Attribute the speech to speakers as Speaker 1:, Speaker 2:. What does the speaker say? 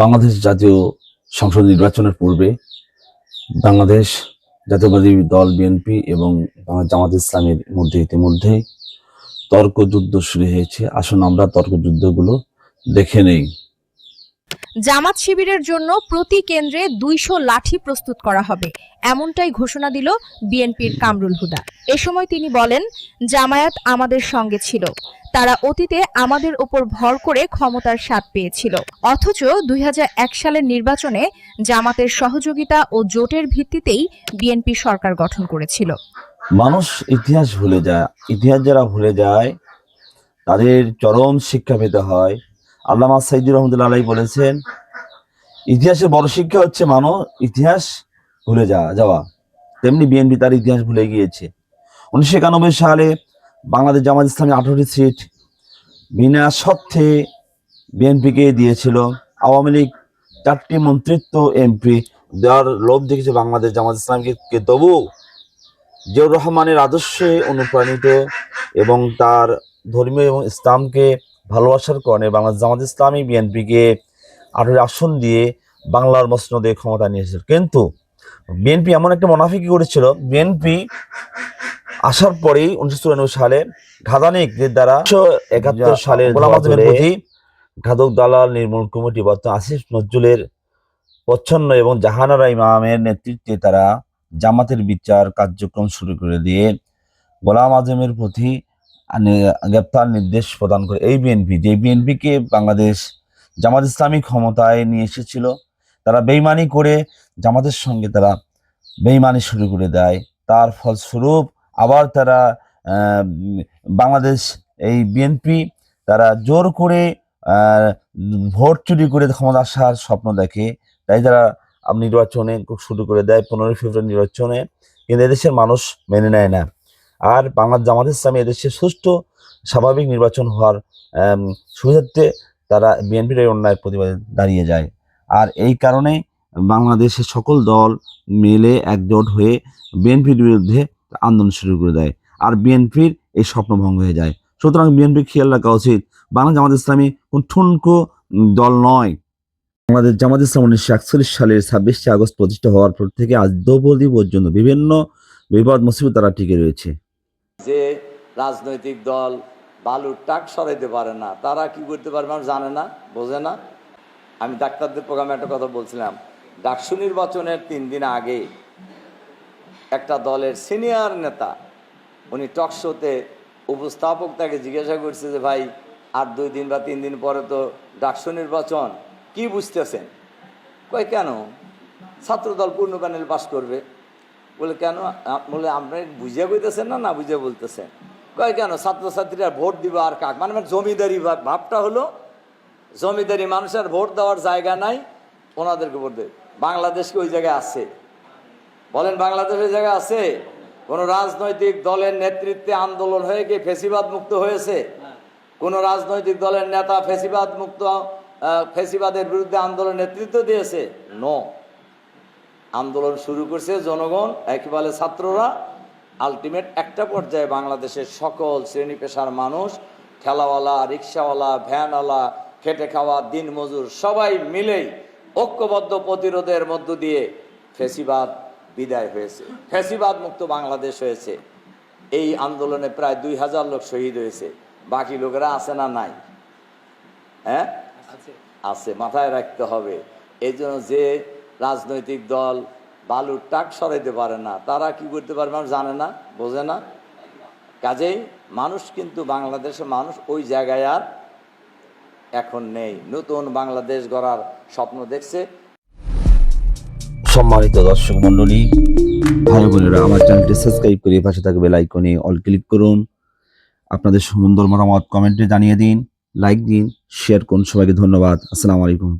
Speaker 1: বাংলাদেশ জাতীয় সংসদ নির্বাচনের পূর্বে বাংলাদেশ জাতীয়বাদী দল বিএনপি এবং জামাত ইসলামের মধ্যে ইতিমধ্যে তর্কযুদ্ধ শুরু হয়েছে। আসুন আমরা তর্কযুদ্ধগুলো দেখে নেই।
Speaker 2: জামাত শিবিরের জন্য প্রতি কেন্দ্রে দুইশো লাঠি প্রস্তুত করা হবে। এমনটাই ঘোষণা দিল বিএনপির কামরুল হুদা। এ সময় তিনি বলেন, জামায়াত আমাদের সঙ্গে ছিল। তারা অতীতে আমাদের ওপর ভর করে ক্ষমতার স্বাদ পেয়েছিল। অথচ দুই হাজার এক সালের নির্বাচনে জামাতের সহযোগিতা ও জোটের ভিত্তিতেই বিএনপি সরকার গঠন করেছিল।
Speaker 1: মানুষ ইতিহাস ভুলে যায়। ইতিহাস যারা ভুলে যায়, তাদের চরম শিক্ষা পেতে হয়। আল্লামা সাইদুর রহমতুল্লাহ আলাই বলেছেন, ইতিহাসের বড় শিক্ষা হচ্ছে মানব ইতিহাস ভুলে যাওয়া যাওয়া। তেমনি বিএনপি তার ইতিহাস ভুলে গিয়েছে। উনিশশো একানব্বই সালে বাংলাদেশ জামাত ইসলামী আঠারোটি সিট বিনা সত্ত্বে বিএনপিকে দিয়েছিল। আওয়ামী লীগ চারটি মন্ত্রিত্ব এমপি দেওয়ার লোভ দেখেছে বাংলাদেশ জামাত ইসলামকে। তবু জিয়াউর রহমানের আদর্শে অনুপ্রাণিত এবং তার ধর্মীয় এবং ইসলামকে ভালোবাসার কারণে বাংলাদেশ জামাত ইসলামী বিএনপিকে আঠারো আসন দিয়ে বাংলার মসনদে ক্ষমতা নিয়ে এসেছিল। কিন্তু বিএনপি এমন একটা মোনাফিকি করেছিল বিএনপি আসার পরেই উনিশশো চুরানব্বই সালে ঘাদানিকদের দ্বারা একাত্তর সালে গোলাম আজমের প্রতি ঘাতক দালাল নির্মূল কমিটি বর্তমান আসিফ নজরুলের প্রচ্ছন্ন এবং জাহানারা ইমামের নেতৃত্বে তারা জামাতের বিচার কার্যক্রম শুরু করে দিয়ে গোলাম আজমের প্রতি গ্রেপ্তার নির্দেশ প্রদান করে এই বিএনপি যে বিএনপিকে বাংলাদেশ জামাত ইসলামী ক্ষমতায় নিয়ে এসেছিল, তারা বেইমানি করে জামাতের সঙ্গে তারা বেইমানি শুরু করে দেয়। তার ফলস্বরূপ আবার তারা বাংলাদেশ এই বিএনপি তারা জোর করে ভোট চুরি করে ক্ষমতা আসার স্বপ্ন দেখে। তাই তারা নির্বাচনে শুরু করে দেয় পনেরোই ফেব্রুয়ারি নির্বাচনে। কিন্তু এদেশের মানুষ মেনে নেয় না। আর বাংলা জামাত ইসলামী এদেশে সুষ্ঠু, স্বাভাবিক নির্বাচন হওয়ার সুবিধার্থে তারা বিএনপির এই অন্যায়ের প্রতিবাদে দাঁড়িয়ে যায়। আর এই কারণে বাংলাদেশের সকল দল মিলে একজোট হয়ে বিএনপির বিরুদ্ধে আন্দোলন শুরু করে দেয় আর বিএনপির এই স্বপ্ন ভঙ্গ হয়ে যায়। সুতরাং বিএনপির খেয়াল রাখা উচিত বাংলা জামাত ইসলামী কোন ঠুনকো দল নয়। আমাদের জামাত ইসলাম উনিশশো একচল্লিশ সালের ছাব্বিশে আগস্ট প্রতিষ্ঠা হওয়ার পর থেকে আজ দ্রৌপদী পর্যন্ত বিভিন্ন বিপদ মুসিবত তারা টিকে রয়েছে।
Speaker 3: যে রাজনৈতিক দল বালুর টাক সরাইতে পারে না, তারা কি করতে পারবে মানুষ জানে না, বোঝে না। আমি ডাক্তারদের প্রোগ্রামে একটা কথা বলছিলাম, ডাকসু নির্বাচনের তিন দিন আগে একটা দলের সিনিয়র নেতা, উনি টক শোতে উপস্থাপক তাকে জিজ্ঞাসা করছে যে, ভাই, আর দুই দিন বা তিন দিন পরে তো ডাকসু নির্বাচন, কি বুঝতেছেন? কয়, কেন? ছাত্রদল পূর্ণ প্যানেল পাশ করবে। বলে, কেন? বলে, আপনি বুঝে বলতেছেন না না বুঝে বলতেছেন? কয়, কেন? ছাত্রছাত্রীরা ভোট দিবে আর কাক? মানে জমিদারি ভাব- ভাবটা হলো, জমিদারি মানুষের ভোট দেওয়ার জায়গা নাই, ওনাদেরকে ভোট দেবে বাংলাদেশকে ওই জায়গায় আছে? বলেন, বাংলাদেশ ওই জায়গায় আছে? কোন রাজনৈতিক দলের নেতৃত্বে আন্দোলন হয়ে কি ফেসিবাদ মুক্ত হয়েছে? কোন রাজনৈতিক দলের নেতা ফেসিবাদ মুক্ত ফেসিবাদের বিরুদ্ধে আন্দোলন নেতৃত্ব দিয়েছে? নো আন্দোলন শুরু করছে জনগণ একেবারে ছাত্ররা। আলটিমেট একটা পর্যায়ে বাংলাদেশের সকল শ্রেণি পেশার মানুষ ঠেলাওয়ালা রিক্সাওয়ালা ভ্যানওয়ালা খেটে খাওয়া দিন মজুর সবাই মিলেই ঐক্যবদ্ধ প্রতিরোধের মধ্য দিয়ে ফেসিবাদ বিদায় হয়েছে। ফেসিবাদ মুক্ত বাংলাদেশ হয়েছে। এই আন্দোলনে প্রায় দুই হাজার লোক শহীদ হয়েছে। বাকি লোকেরা আছে না নাই? হ্যাঁ? আছে। মাথায় রাখতে হবে। এই জন্য যে রাজনৈতিক দল, বালুর টাক সরাইতে পারে না। তারা কি করতে পারবে মানুষ জানে না, বোঝে না। কাজেই মানুষ কিন্তু বাংলাদেশের মানুষ ওই জায়গায় আর এখন নেই। নতুন বাংলাদেশ গড়ার স্বপ্ন দেখছে।
Speaker 1: সম্মানিত দর্শক মন্ডলী ভাই বোনেরা, আমার চ্যানেলটি সাবস্ক্রাইব করে পাশে থাকবে আইকনে অল ক্লিক করুন। আপনাদের সুন্দর মতামত কমেন্টে জানিয়ে দিন, লাইক দিন, শেয়ার করুন। সবাইকে ধন্যবাদ। আসসালামু আলাইকুম।